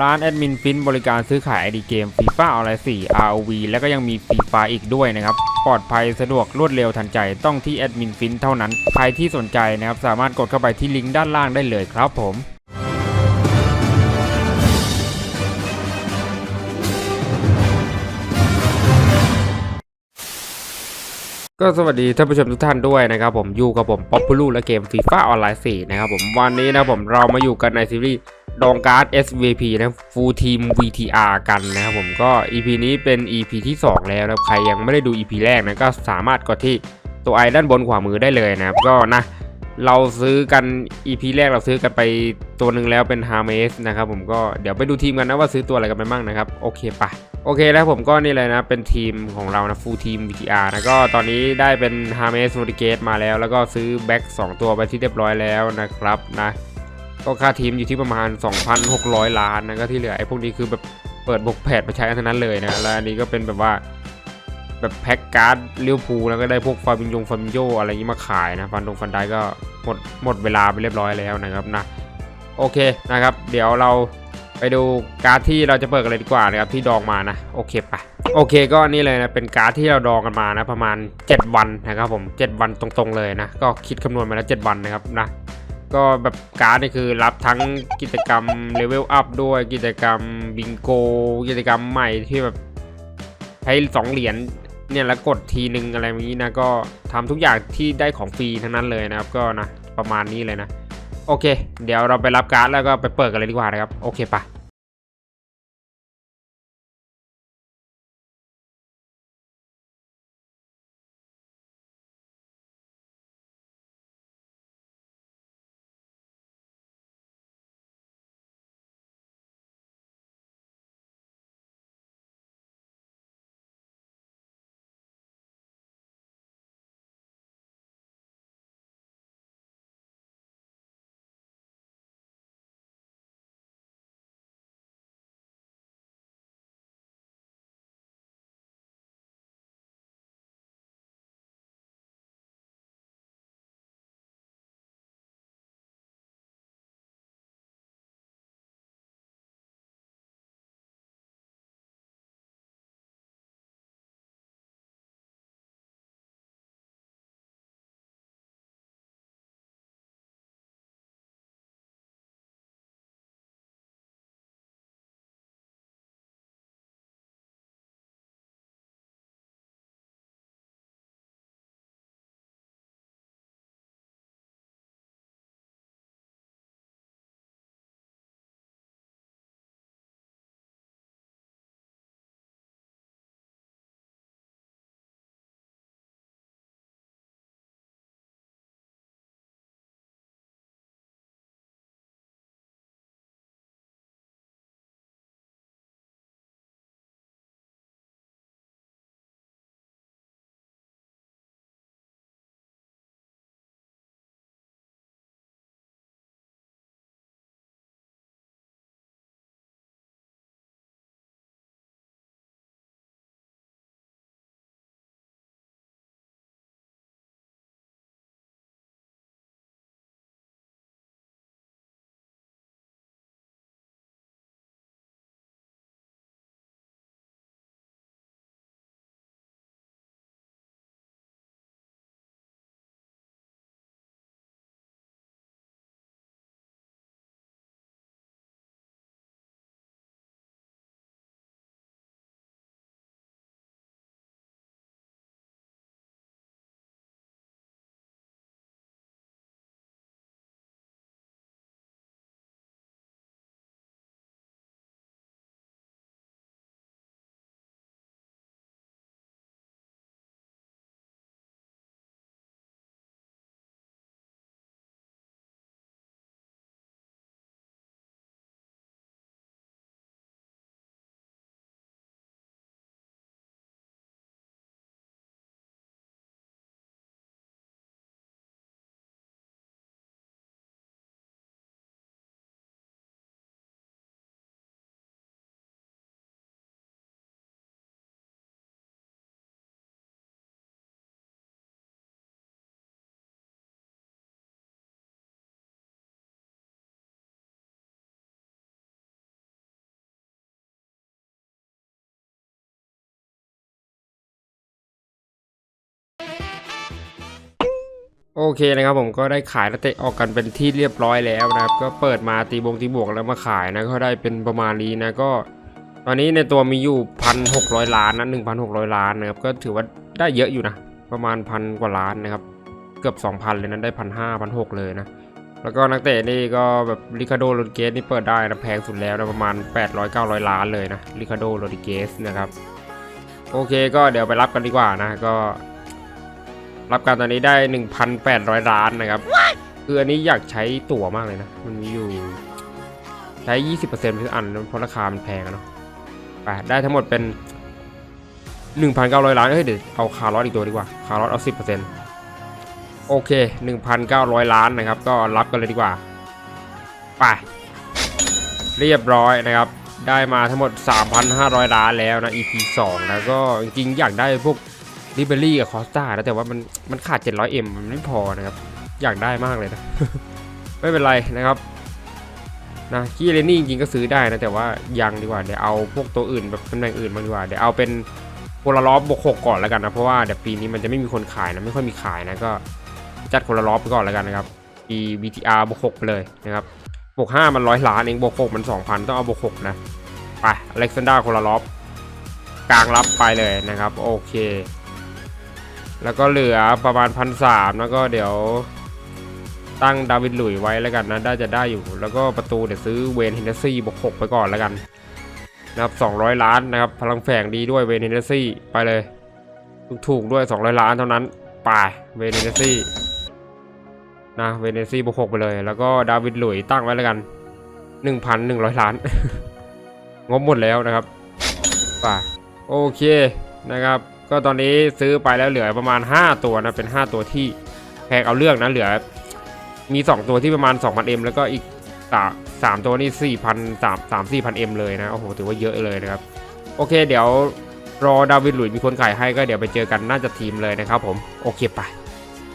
ร้านแอดมินฟินบริการซื้อขายไอดีเกมฟีฟ่าออนไลน์4 ROV แล้วก็ยังมีฟรีไฟอีกด้วยนะครับ ปลอดภัยสะดวกรวดเร็วทันใจต้องที่แอดมินฟินเท่านั้น ใครที่สนใจนะครับ สามารถกดเข้าไปที่ลิงก์ด้านล่างได้เลยครับผมก็สวัสดีท่านผู้ชมทุกท่านด้วยนะครับผมอยู่กับผมป๊อปปูลูและเกมฟีฟ่าออนไลน์4นะครับผมวันนี้นะผมเรามาอยู่กันในซีรีส์ ดองการ์ด SVP นะฟูลทีม VTR กันนะครับผมก็ EP นี้เป็น EP ที่ 2 แล้วนะใครยังไม่ได้ดู EP แรกนะก็สามารถกดที่ตัวไอด้านบนขวามือได้เลยนะครับก็นะเราซื้อกัน EP แรกเราซื้อกันไปตัวหนึ่งแล้วเป็น h a r m e s นะครับผมก็เดี๋ยวไปดูทีมกันนะว่าซื้อตัวอะไรกันไปบ้างนะครับ โอเคปะโอเคแล้วผมก็นี่เลยนะ เป็นทีมของเรานะฟูลทีม VTR นะก็ตอนนี้ได้เป็น h a r m e s n o t i g a t e มาแล้ว แล้วก็ซื้อแบ็ก2ตัวไปที่เรียบร้อยแล้วนะครับนะ ก็ค่าทีมอยู่ที่ประมาณ 2,600 ล้านนะก็ที่เหลือไอ้พวกนี้คือแบบเปิดบกแผดมาใช้กันทั้งนั้นเลยนะแล้วอันนี้ก็เป็นแบบว่าแบบแพ็กการ์ดเลี้ยวภูแล้วก็ได้พวกฟาบินยงฟาบินโยอะไรอย่างนี้มาขายนะฟันดงฟันได้ก็หมดหมดเวลาไปเรียบร้อยแล้วนะครับนะโอเคนะครับ เดี๋ยวเราไปดูการ์ดที่เราจะเปิดกันเลยดีกว่านะครับที่ดองมานะโอเคปะโอเคก็นี่เลยนะเป็นการ์ดที่เราดองกันมานะประมาณ 7 วันนะครับผม 7 วันตรงๆเลยนะก็คิดคำนวณมาแล้ว 7 วันนะครับนะ ก็แบบการ์ดนี่คือรับทั้งกิจกรรมเลเวลอัพด้วยกิจกรรมบิงโก กิจกรรมใหม่ที่แบบใช้สองเหรียญเนี่ยแล้วกดทีนึงอะไรแบบนี้นะก็ทำทุกอย่างที่ได้ของฟรีทั้งนั้นเลยนะครับก็นะประมาณนี้เลยนะ โอเค เดี๋ยวเราไปรับการ์ดแล้วก็ไปเปิดกันเลยดีกว่านะครับ โอเคปะ โอเคนะครับผมก็ได้ขายนักเตะออกกันเป็นที่เรียบร้อยแล้วนะครับ ก็เปิดมาตีบงตีบวกแล้วมาขายนะก็ได้เป็นประมาณนี้นะก็ ตอนนี้ในตัวมีอยู่พันหกร้อยล้านนะหนึ่งพันหกร้อยล้านนะครับก็ถือว่าได้เยอะอยู่นะ ประมาณพันกว่าล้านนะครับ เกือบสองพันเลยนะได้พันห้าพันหกเลยนะแล้วก็นักเตะนี่ก็แบบริคาโดโรดิเกสนี่เปิดได้นะแพงสุดแล้วนะประมาณ 800 900 ล้านเลยนะริคาโดโรดิเกสนะครับ โอเคก็เดี๋ยวไปรับกันดีกว่านะก็ รับการตอนนี้ได้ 1,800 ล้านนะครับคืออันนี้อยากใช้ตั๋วมากเลยนะ มันมีอยู่ ใช้ 20%ทุกอันเพราะราคามันแพงอะเนาะไปได้ทั้งหมดเป็น 1,900 ล้านเฮ้ยเดี๋ยวเอาคาร์ลอสอีกตัวดีกว่าคาร์ลอสเอา10%โอเค 1,900 ล้านนะครับ ก็รับกันเลยดีกว่าไปเรียบร้อยนะครับ ได้มาทั้งหมด 3,500 ล้านแล้วนะ EP 2นะก็จริงๆอยากได้พวก ลิเบอรี่กับคอสตานะแต่ว่ามันมันขาด 700M มันไม่พอนะครับ อยากได้มากเลยนะ ไม่เป็นไรนะครับนะคีเรนนี่จริงๆก็ซื้อได้นะ แต่ว่ายังดีกว่าเดี๋ยวเอาพวกตัวอื่นแบบตำแหน่งอื่นมาดีกว่าเดี๋ยวเอาเป็นโพลารอฟบวก6ก่อนแล้วกันนะเพราะว่าเดี๋ยวปีนี้มันจะไม่มีคนขายนะไม่ค่อยมีขายนะก็จัดโพลารอฟไปก่อนแล้วกันนะครับ e BTR บวก6ไปเลยนะครับบวก5มันร้อยล้านเองบวก6มัน2,000ต้องเอาบวก6นะไปอเล็กซานดราโคลารอฟกลางรับไปเลยนะครับ โอเค แล้วก็เหลือประมาณพันสามแล้วก็เดี๋ยวตั้งดาวิดหลุยไว้แล้วกันนะได้จะได้อยู่ แล้วก็ประตูเดี๋ยวซื้อเวนเฮนเดซี่บวก6ไปก่อนแล้วกันนะครับ200 ล้านนะครับพลังแฝงดีด้วยเวนเฮนเดซี่ไปเลยถูกๆด้วย 200 ล้านเท่านั้นไปเวนเฮนเดซี่นะเวเนซี่บวกหกไปเลย แล้วก็ดาวิดหลุยตั้งไว้แล้วกัน 1,100 ล้าน งบหมดแล้วนะครับป่ะโอเคนะครับ ก็ตอนนี้ซื้อไปแล้วเหลือประมาณ 5 ตัวนะเป็น 5 ตัวที่แพงเอาเรื่องนะเหลือ มี 2 ตัวที่ประมาณ 2,000M แล้วก็อีกสามสามตัวนี่4,000 3 3 4,000M เลยนะโอ้โหถือว่าเยอะเลยนะครับ โอเค เดี๋ยวรอดาวิดหลุยมีคนขายให้ก็เดี๋ยวไปเจอกันน่าจะทีมเลยนะครับผมโอเคไป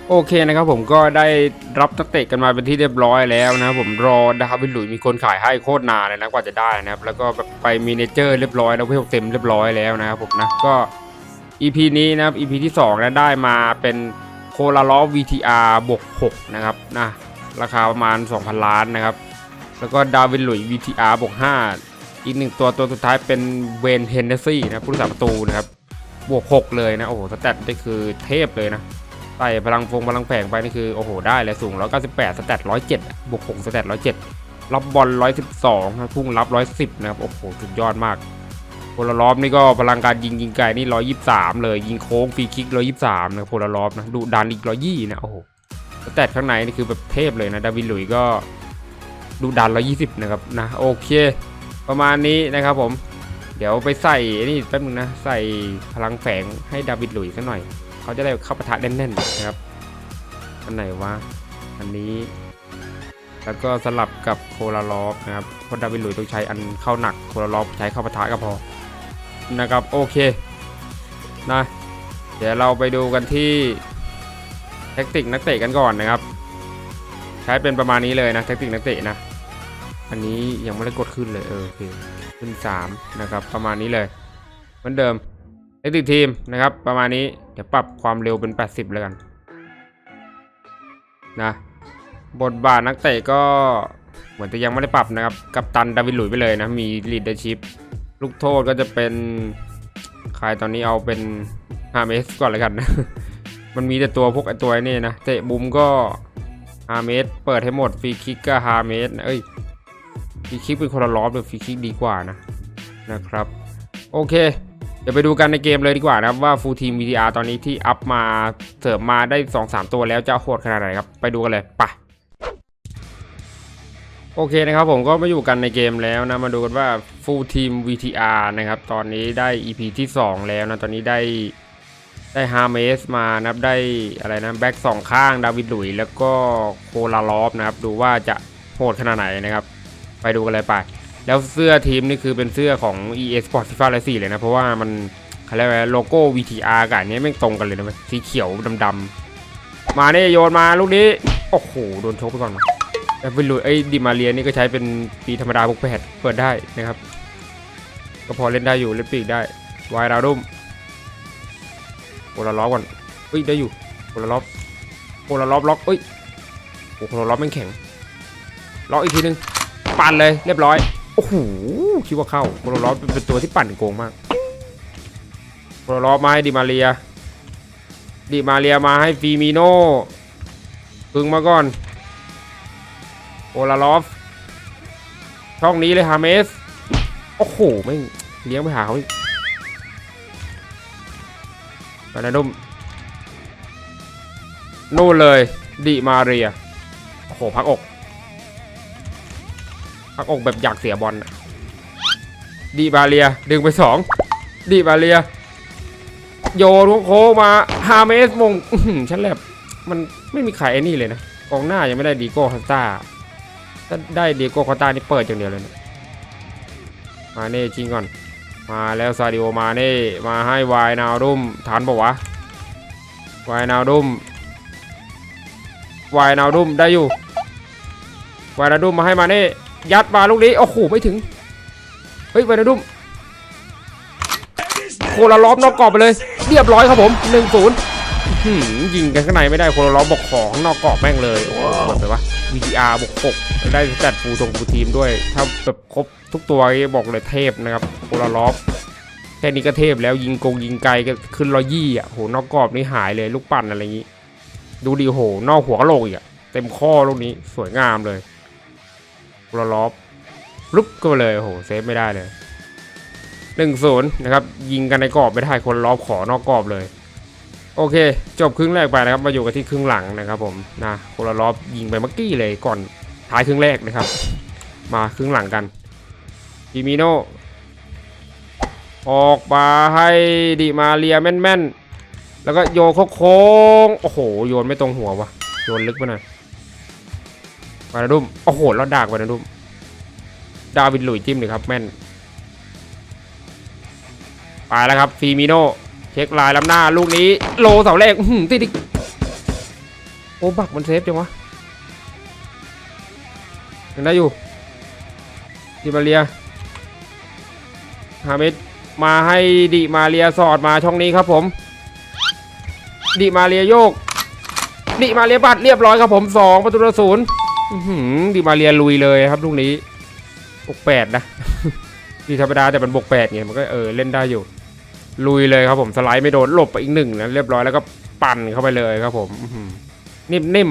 โอเคนะครับผมก็ได้รับนักเตะกันมาเป็นที่เรียบร้อยแล้วนะครับผมรอดาวิดหลุยมีคนขายให้โคตรนานเลยนะกว่าจะได้นะครับแล้วก็ไปมีเนเจอร์เรียบร้อยแล้วเวลเต็มเรียบร้อยแล้วนะครับผมนะก็ EP นี้นะครับ EP ที่2นะได้มาเป็นโคลาลอ VTR บวก6นะครับนะราคาประมาณ 2,000 ล้านนะครับ แล้วก็ดาวิดหลุย VTR บวก5อีกหนึ่งตัวตัวสุดท้ายเป็นเวนเฮนเนซี่นะผู้รักษาประตูนะครับบวก 6 เลยนะโอ้โหสแตทนี่คือเทพเลยนะใส่พลังฟงพลังแฝงไปนี่คือโอ้โหได้เลยสูง 198 สแตท107 บวก 6 สแตท107 รับบอล112นะพุ่งรับ 110 นะครับ โอ้โห สุดยอดมาก โพลารอบนี่ก็พลังการยิงยิงไกลนี่123เลย ยิงโค้งฟรีคิก123นะโพลารอบนะดูดันอีก120นะโอ้โหแตทข้างในนี่คือแบบเทพเลยนะดาวินหลุยก็ดูดัน120นะครับนะโอเค ประมาณนี้นะครับผม เดี๋ยวไปใส่นี่แป๊บนึงนะใส่พลังแฝงให้ดาวิดหลุยสักหน่อย เขาจะได้เข้าปะทะแน่นๆนะครับอันไหนวะอันนี้แล้วก็สลับกับโคลารอฟนะครับเพราะดาวิดหลุยต้องใช้อันเข้าหนักโคลารอฟใช้เข้าปะทะก็พอ นะครับโอเคนะเดี๋ยวเราไปดูกันที่แท็กติกนักเตะกันก่อนนะครับ ใช้เป็นประมาณนี้เลยนะแท็กติกนักเตะนะอันนี้ยังไม่ได้กดขึ้นเลยเออโอเคขึ้น3นะครับประมาณนี้เลยเหมือนเดิมเทคนิคทีมนะครับ ประมาณนี้เดี๋ยวปรับความเร็วเป็น 80 แล้วกันนะบทบาทนักเตะก็เหมือนจะยังไม่ได้ปรับนะครับ กับตันดาวิดหลุยไปเลยนะ มี leadership ลูกโทษก็จะเป็นใครตอนนี้เอาเป็น5เมสก่อนแล้วกันนะ มันมีแต่ตัวพวกไอตัวนี่นะ เตะบุมก็5เมตรเปิดให้หมดฟรีคิกก็5เมตรเอ้ยฟรีคิกเป็นคนละรอบเลยฟรีคิกดีกว่านะนะครับ โอเค เดี๋ยวไปดูกันในเกมเลยดีกว่านะครับว่า Full Team VTR ตอนนี้ที่อัพมาเสริมมาได้ 2-3 ตัวแล้วจะโหดขนาดไหนครับ ไปดูกันเลยไป โอเคนะครับผมก็มาอยู่กันในเกมแล้วนะ มาดูกันว่า Full Team VTR นะครับ ตอนนี้ได้ EP ที่ 2 แล้วนะ ตอนนี้ได้ได้ฮาร์เมสมานะครับได้อะไรนะแบ็กสองข้างดาวิดหลุย แล้วก็โคลาลอฟนะครับ ดูว่าจะโหดขนาดไหนนะครับ ไปดูกันเลยไป แล้วเสื้อทีมนี่คือเป็นเสื้อของ EA Sports FIFA อะไรสี่เลยนะ เพราะว่ามันเขาเรียกว่าโลโก้ VTR กับอันนี้ไม่ตรงกันเลยนะสีเขียวดำๆมาเนี่ยโยนมาลูกนี้ โอ้โหโดนชกไปก่อนนะ แล้ววิลูไอ้ดิมาเรียนี่ก็ใช้เป็นปีธรรมดาพวกแปดเปิดได้นะครับ ก็พอเล่นได้อยู่เล่นปีกได้วายดาวรุ่มโอลาล้อก่อนเฮ้ยได้อยู่โอลาล้อโคลาล็อบล็อกเอ้ยโอ้โคลาล็อบมันแข็งล็อกอีกทีนึงปั่นเลยเรียบร้อยโอ้โหคิดว่าเข้าโคลาล็อบเป็นตัวที่ปั่นโกงมากโคลาล็อบมาให้ดิมาเรียดิมาเรียมาให้ฟีมิโน่พึงมาก่อน โคลาล็อบช่องนี้เลยฮาเมส โอ้โหไม่เลี้ยงไปหาเขาอีกไปนะนุ่มนู่นเลยดิมาเรีย โอ้โห พักอก พักอกแบบอยากเสียบอลดิมาเรีย ดึงไปสองดิมาเรีย โยนโค้งมาฮาเมสมงฉันแลบมันไม่มีใครไอ้นี่เลยนะกองหน้ายังไม่ได้ดีโก้คาสตา ถ้าได้ดีโกคาสตานี่เปิดอย่างเดียวเลยนะมาเน่จริงก่อน มาแล้วซาดิโอมาเน่มาให้วายนาวดุมทันปะวะวายนาวดุมวายนาวดุมได้อยู่วายนาวดุมมาให้มาเน่ยัดมาลูกนี้โอ้โหไม่ถึงเฮ้ยวายนาวดุมโคลาล้อมนอกกรอบไปเลย เรียบร้อยครับผม1นศูนย์ยิงกันข้างในไม่ได้โคลาล้อมบอกของนอกกรอบแม่งเลยโอ้โหแบบไปวะ VTR บวกหก ได้จัดฟูทงฟูทีมด้วย ถ้าแบบครบทุกตัวบอกเลยเทพนะครับโคลาล้อมแค่นี้ก็เทพแล้วยิงกงยิงไกลก็ขึ้นร้อยยี่อะโหนอกกรอบนี่หายเลยลูกปั่นอะไรอย่างนี้ ดูดีโหนอกหัวกะโลกอีกอะเต็มข้อลูกนี้สวยงามเลยรอลอบลุกก็ไปเลยโหเซฟไม่ได้เลยหนึ่งศูนย์นะครับ ยิงกันในกรอบไม่ได้คนรอบขอนอกกรอบเลย โอเค จบครึ่งแรกไปนะครับ มาอยู่กันที่ครึ่งหลังนะครับผมนะคนละรอบยิงไปเมื่อกี้เลยก่อน ท้ายครึ่งแรกนะครับ มาครึ่งหลังกันดิมิโนออกมาให้ดิมาเรียแม่นๆ แล้วก็โยนโค้งโอ้โห โยนไม่ตรงหัววะโยนลึกไปหน่อยวานาดุมโอ้โหแล้วดากวานาดุมดาวินหลุยจิ้มเลยครับแม่นไปแล้วครับฟีมิโนเช็คลายล้ำหน้าลูกนี้ โลเสาแรกติดโอ้บักมันเซฟจังวะ ยังได้อยู่ดิมาเรียฮาเมดมาให้ดิมาเรียสอดมาช่องนี้ครับผม ดิมาเรียโยก ดิมาเรียปัดเรียบร้อยครับผมสองประตูต่อศูนย์ดิมาเรียลุยเลยครับลูกนี้บวกแปดนะดีธรรมดาแต่มันบวกแปดไงมันก็เออเล่นได้อยู่ ลุยเลยครับผมสไลด์ไม่โดนหลบไปอีกหนึ่งนะเรียบร้อยแล้วก็ปั่นเข้าไปเลยครับผมนิ่ม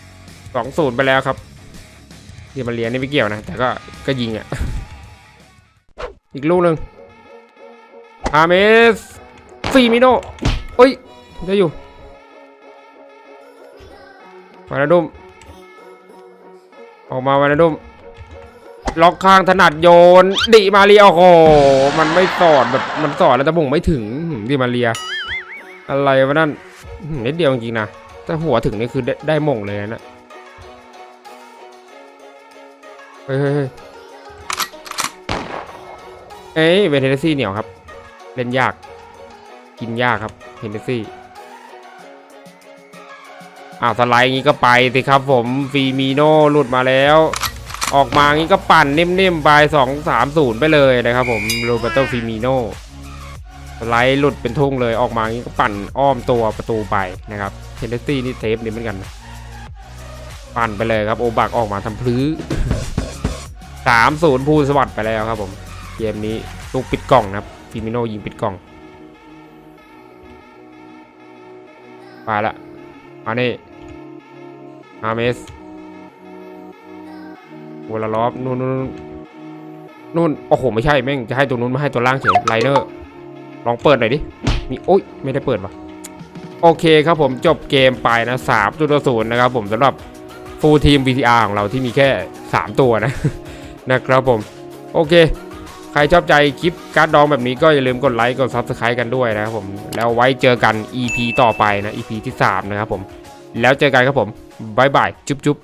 ๆสองศูนย์ไปแล้วครับ เดิมาเรียนี่ไม่เกี่ยวนะ แต่ก็ก็ยิงอะ อีกลูกหนึ่งอาเมสฟีมิโนเอ้ยได้อยู่ วานาดุม ออกมาวานาดุม ล็อกข้างถนัดโยน ดิมาเรียโอ้โห มันไม่สอดแบบมันสอดแล้วแต่บุ่งไม่ถึงดิมาเรีย อะไรวะนั่นนิดเดียวจริงนะ ถ้าหัวถึงนี่คือได้ได้มงเลยนะ ฮ้เฮ้ยเอ้เวเทนซี่เหนียวครับ เล่นยาก กินยากครับเฮนเนซี่อ้าวสไลด์งี้ก็ไปสิครับผมฟีมีโน่หลุดมาแล้ว ออกมางี้ก็ปั่นนิ่มๆไปสองสามศูนย์ไปเลยนะครับผมโรเบอร์โตฟีมีโน่สไลด์หลุดเป็นทุ่งเลยออกมางี้ก็ปั่นอ้อมตัวประตูไปนะครับเทนเนสซี่นี่เทปนี้เหมือนกัน ปั่นไปเลยครับโอบักออกมาทำพลื้อ 3 0ภูนสวัสด์ไปแล้วครับผมเกมนี้ลูกปิดกล่องนะครับฟิมิโนยิงปิดกล่องไปละอันนี้อาร์เมสวลาล็อบนู่นนู่นนู่นโอ้โหไม่ใช่แม่งจะให้ตัวนู้นมาให้ตัวล่างเฉยไลเนอร์ลองเปิดหน่อยดิมีโอ๊ยไม่ได้เปิดวะโอเคครับผมจบเกมไปนะสามตัว3.0นะครับผมสำหรับฟูลทีม VTR ของเราที่มีแค่ 3 ตัวนะ นะครับผม โอเค ใครชอบใจคลิปการ์ดดองแบบนี้ก็อย่าลืมกดไลค์กด Subscribe กันด้วยนะครับผม แล้วไว้เจอกัน EP ต่อไปนะ EP ที่ 3 นะครับผม แล้วเจอกันครับผมบายบายจุ๊บจุ๊บ